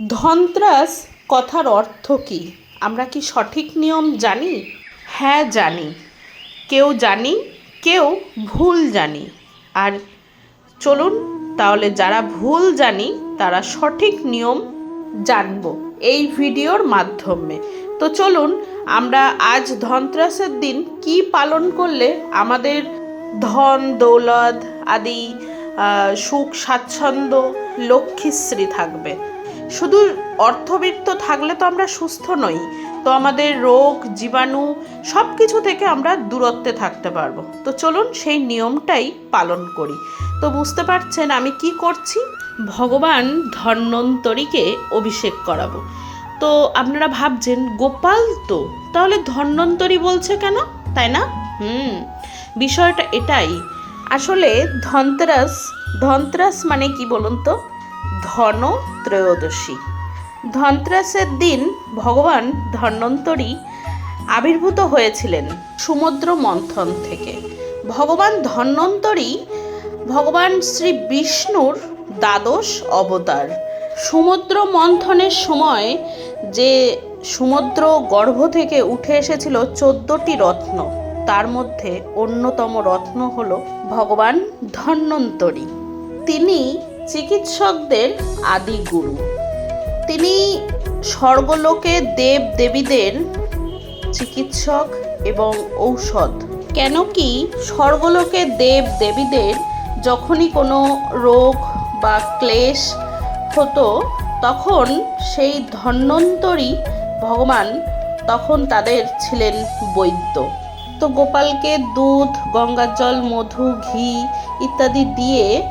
ধনত্রাস কথার অর্থ কী? আমরা কি সঠিক নিয়ম জানি? হ্যাঁ জানি। কেউ জানি, কেউ ভুল জানি। আর চলুন, তাহলে যারা ভুল জানি, তারা সঠিক নিয়ম জানব এই ভিডিওর মাধ্যমে। তো চলুন, আমরা আজ ধনত্রাসের দিন কি পালন করলে আমাদের ধন, দৌলত আদি সুখ, স্বাচ্ছন্দ্য, লক্ষ্মীশ্রী থাকবে? শুধু অর্থবিত্ত থাকলে তো আমরা সুস্থ নই, তো আমাদের রোগ, জীবাণু সব কিছু থেকে আমরা দূরত্বে থাকতে পারব। তো চলুন সেই নিয়মটাই পালন করি। তো বুঝতে পারছেন আমি কি করছি? ভগবান ধন্বন্তরীকে অভিষেক করাবো। তো আপনারা ভাবছেন, গোপাল তো? তাহলে ধন্বন্তরী বলছে কেন? তাই না? হুম, বিষয়টা এটাই। আসলে ধনতেরাস ধনতেরাস মানে কি বলুন তো? ধন ত্রয়োদশী। ধনত্রাসের দিন ভগবান ধন্বন্তরী আবির্ভূত হয়েছিলেন সমুদ্র মন্থন থেকে। ভগবান ধন্বন্তরী ভগবান শ্রী বিষ্ণুর দ্বাদশ অবতার। সমুদ্র মন্থনের সময় যে সমুদ্র গর্ভ থেকে উঠে এসেছিল চোদ্দটি রত্ন, তার মধ্যে অন্যতম রত্ন হল ভগবান ধন্বন্তরী। তিনি চিকিৎসকদের আদি গুরু। তিনি স্বর্গলোকে দেব দেবীদের চিকিৎসক এবং ঔষধ। কেন কি স্বর্গলোকে দেব দেবীদের যখনই কোনো রোগ বা ক্লেশ হতো, তখন সেই ধন্বন্তরী ভগবান তখন তাদের ছিলেন বৈদ্য। তো গোপালকে দুধ, গঙ্গার জল, মধু, ঘি ইত্যাদি দিয়ে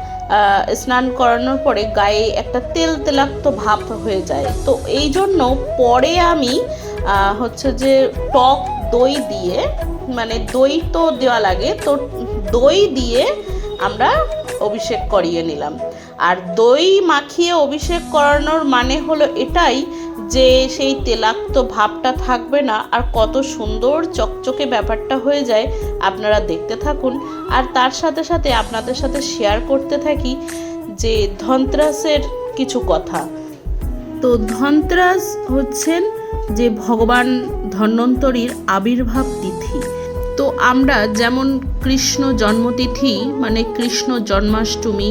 স্নান করানোর পরে গায়ে একটা তেল তেলাক্ত ভাব হয়ে যায়। তো এই জন্য পরে আমি হচ্ছে যে টক দই দিয়ে মানে দই তো দেওয়া লাগে, তো দই দিয়ে আমরা অভিষেক করিয়ে নিলাম। আর দই মাখিয়ে অভিষেক করানোর মানে হলো এটাই যে সেই তেলাক্ত ভাবটা থাকবে না, আর কত সুন্দর চকচকে ব্যাপারটা হয়ে যায়। আপনারা দেখতে থাকুন। আর তার সাথে সাথে আপনাদের সাথে শেয়ার করতে থাকি যে ধনত্রাসের কিছু কথা। তো ধনত্রাস হচ্ছেন যে ভগবান ধন্বন্তরীর আবির্ভাব তিথি। তো আমরা যেমন কৃষ্ণ জন্মতিথি মানে কৃষ্ণ জন্মাষ্টমী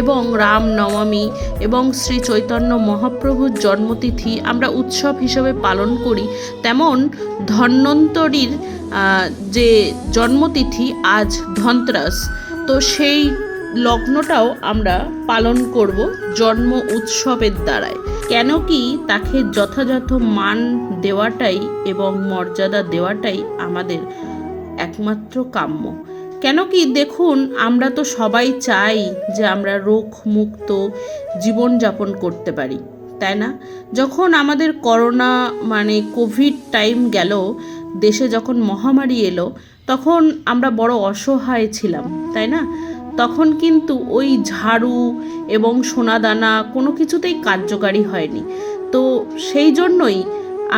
এবং রাম নবমী এবং শ্রী চৈতন্য মহাপ্রভুর জন্মতিথি আমরা উৎসব হিসেবে পালন করি, তেমন ধন্বন্তরীর যে জন্মতিথি আজ ধনত্রাস, তো সেই লগ্নটাও আমরা পালন করব জন্ম উৎসবের দ্বারায়। কেন কি তাকে যথাযথ মান দেওয়াটাই এবং মর্যাদা দেওয়াটাই আমাদের একমাত্র কাম্য। কেন কি দেখুন, আমরা তো সবাই চাই যে আমরা রোগ মুক্ত জীবনযাপন করতে পারি, তাই না? যখন আমাদের করোনা মানে কোভিড টাইম গেল, দেশে যখন মহামারী এলো, তখন আমরা বড় অসহায় ছিলাম, তাই না? তখন কিন্তু ওই ঝাড়ু এবং সোনাদানা কোনো কিছুতেই কার্যকারী হয়নি। তো সেই জন্যই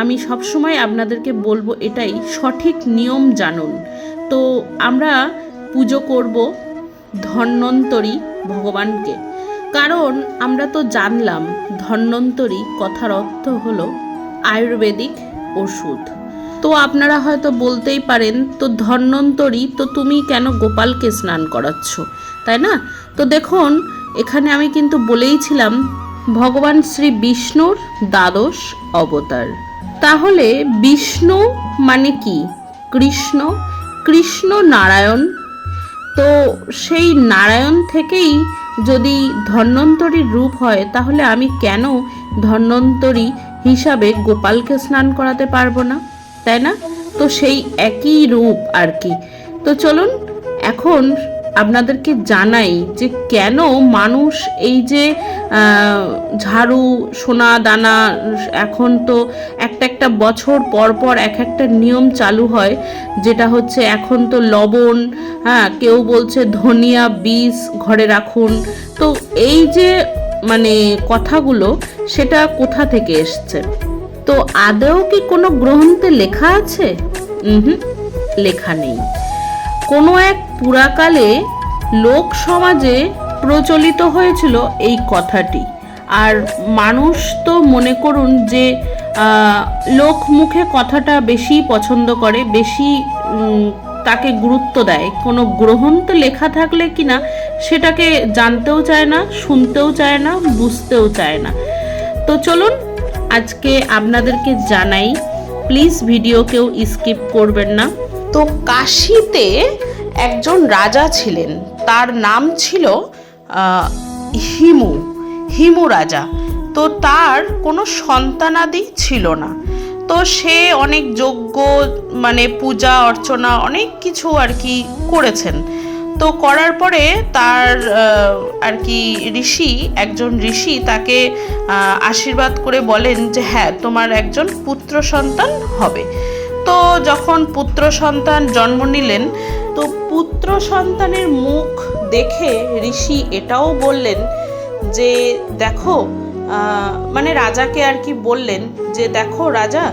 আমি সবসময় আপনাদেরকে বলব এটাই সঠিক নিয়ম জানুন। তো আমরা পুজো করব ধন্বন্তরী ভগবানকে। কারণ আমরা তো জানলাম ধন্বন্তরী কথার অর্থ হলো আয়ুর্বেদিক ওষুধ। তো আপনারা হয়তো বলতেই পারেন, তো ধন্বন্তরী, তো তুমি কেন গোপালকে স্নান করাচ্ছ? তাই না? তো দেখুন, এখানে আমি কিন্তু বলেইছিলাম, ভগবান শ্রী বিষ্ণুর দ্বাদশ অবতার। তাহলে বিষ্ণু মানে কি? কৃষ্ণ কৃষ্ণ নারায়ণ। তো সেই নারায়ণ থেকেই যদি ধন্বন্তরীর রূপ হয়, তাহলে আমি কেন ধন্বন্তরী হিসাবে গোপালকে স্নান করাতে পারব না? তাই না? তো সেই একই রূপ আর কি। তো চলুন, এখন আপনাদেরকে জানাই যে কেন মানুষ এই যে ঝাড়ু, সোনা, দানা, এখন তো একটা একটা বছর পর পর এক একটা নিয়ম চালু হয়, যেটা হচ্ছে এখন তো লবণ হ্যাঁ কেউ বলছে ধনিয়া, বীজ ঘরে রাখুন। তো এই যে মানে কথাগুলো, সেটা কোথা থেকে এসছে? তো আদৌ কি কোনো গ্রন্থে লেখা আছে? হুম, লেখা নেই। কোনো এক পুরাকালে লোক সমাজে প্রচলিত হয়েছিল এই কথাটি। আর মানুষ তো মনে করুন যে লোক মুখে কথাটা বেশি পছন্দ করে, বেশি তাকে গুরুত্ব দেয়। কোনো গ্রন্থ লেখা থাকলে কিনা সেটাকে জানতেও চায় না, শুনতেও চায় না, বুঝতেও চায় না। তো চলুন, আজকে আপনাদেরকে জানাই, প্লিজ ভিডিও কেউ স্কিপ করবেন না। তো কাশিতে একজন রাজা ছিলেন। তার নাম ছিল হিমু হিমু রাজা। তো তার কোনো সন্তানাদি ছিল না। তো সে অনেক যজ্ঞ মানে পূজা, অর্চনা, অনেক কিছু আর কি করেছেন। তো করার পরে তার আর কি ঋষি, একজন ঋষি তাকে আশীর্বাদ করে বলেন যে হ্যাঁ তোমার একজন পুত্র সন্তান হবে। তো যখন পুত্র সন্তান জন্ম নিলেন তো পুত্র সন্তানের মুখ দেখে ঋষি এটাও বললেন যে, দেখো মানে রাজাকে আর কি বললেন যে, দেখো রাজা,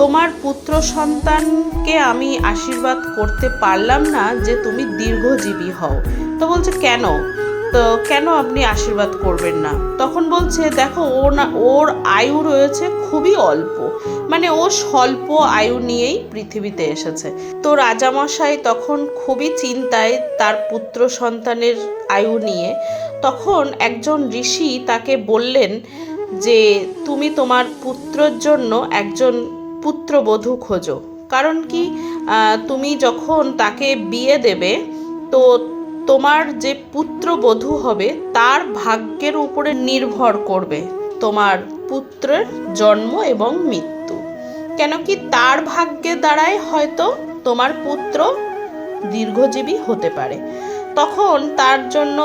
তোমার পুত্র সন্তানকে আমি আশীর্বাদ করতে পারলাম না যে, তুমি দীর্ঘজীবী হও। তো বলছে, কেন? তো কেন আপনি আশীর্বাদ করবেন না? তখন বলছে, দেখো ও না, ওর আয়ু রয়েছে খুবই অল্প। মানে ও স্বল্প আয়ু নিয়েই পৃথিবীতে এসেছে। তো রাজামশাই তখন খুবই চিন্তায় তার পুত্র সন্তানের আয়ু নিয়ে, তখন একজন ঋষি তাকে বললেন যে, তুমি তোমার পুত্রর জন্য একজন পুত্রবধূ খোঁজো। কারণ কি তুমি যখন তাকে বিয়ে দেবে, তো তোমার যে পুত্রবধূ হবে, তার ভাগ্যের উপরে নির্ভর করবে তোমার পুত্রের জন্ম এবং মৃত্যু। কেন কি তার ভাগ্যের দ্বারাই হয়তো তোমার পুত্র দীর্ঘজীবী হতে পারে। তখন তার জন্য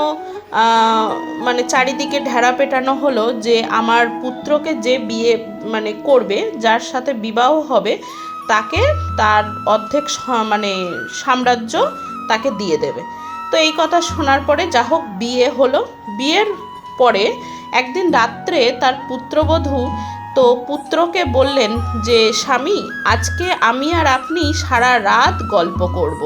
মানে চারিদিকে ঢেড়া পেটানো হলো যে আমার পুত্রকে যে বিয়ে মানে করবে, যার সাথে বিবাহ হবে, তাকে তার অর্ধেক মানে সাম্রাজ্য তাকে দিয়ে দেবে। তো এই কথা শোনার পরে যা হোক বিয়ে হলো। বিয়ের পরে একদিন রাত্রে তার পুত্রবধূ তো পুত্রকে বললেন যে, স্বামী, আজকে আমি আর আপনি সারা রাত গল্প করব।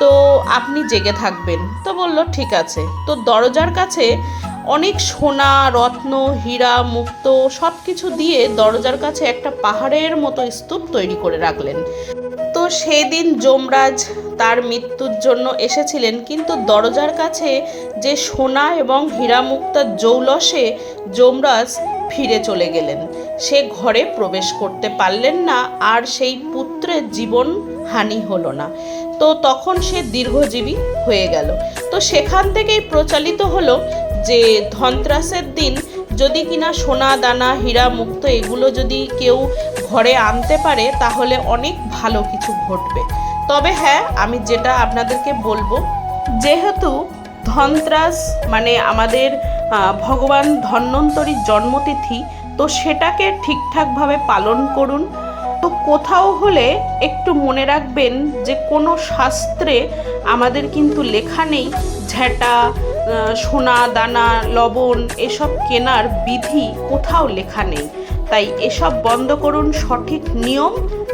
তো আপনি জেগে থাকবেন। তো বলল, ঠিক আছে। তো দরজার কাছে অনেক সোনা, রত্ন, হীরা, মুক্ত সব কিছু দিয়ে দরজার কাছে একটা পাহাড়ের মতো স্তূপ তৈরি করে রাখলেন। তো সেই দিন যমরাজ তার মৃত্যুর জন্য এসেছিলেন, কিন্তু দরজার কাছে যে সোনা এবং হীরা মুক্তার জৌলসে যমরাজ ফিরে চলে গেলেন। সে ঘরে প্রবেশ করতে পারলেন না, আর সেই পুত্রের জীবন হানি হলো না। তো তখন সে দীর্ঘজীবী হয়ে গেল। তো সেখান থেকেই প্রচালিত হলো যে ধনত্রাসের দিন যদি কিনা সোনা দানা হীরা মুক্ত এগুলো যদি কেউ ঘরে আনতে পারে তাহলে অনেক ভালো কিছু ঘটবে। তবে হ্যাঁ আমি যেটা আপনাদেরকে বলব যেহেতু ধনত্রাস মানে আমাদের ভগবান ধন্বন্তরীর জন্মতিথি তো সেটাকে ঠিকঠাকভাবে পালন করুন। তো কোথাও হলে একটু মনে রাখবেন যে কোনো শাস্ত্রে আমাদের কিন্তু লেখা নেই আহ, সোনা, দানা, লবণ এসব কেনার বিধি কোথাও লেখা নেই। তাই এসব বন্ধ করুন সঠিক নিয়ম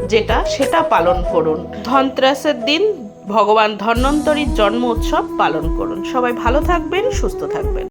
যেটা সেটা পালন করুন। ধনত্রাসের দিন ভগবান ধন্বন্তরীর জন্ম উৎসব পালন করুন। সবাই ভালো থাকবেন, সুস্থ থাকবেন।